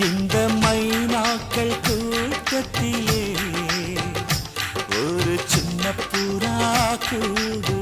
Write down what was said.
இந்த மைனாக்கள் கூட்டத்திலே ஒரு சின்ன புறா கூடு.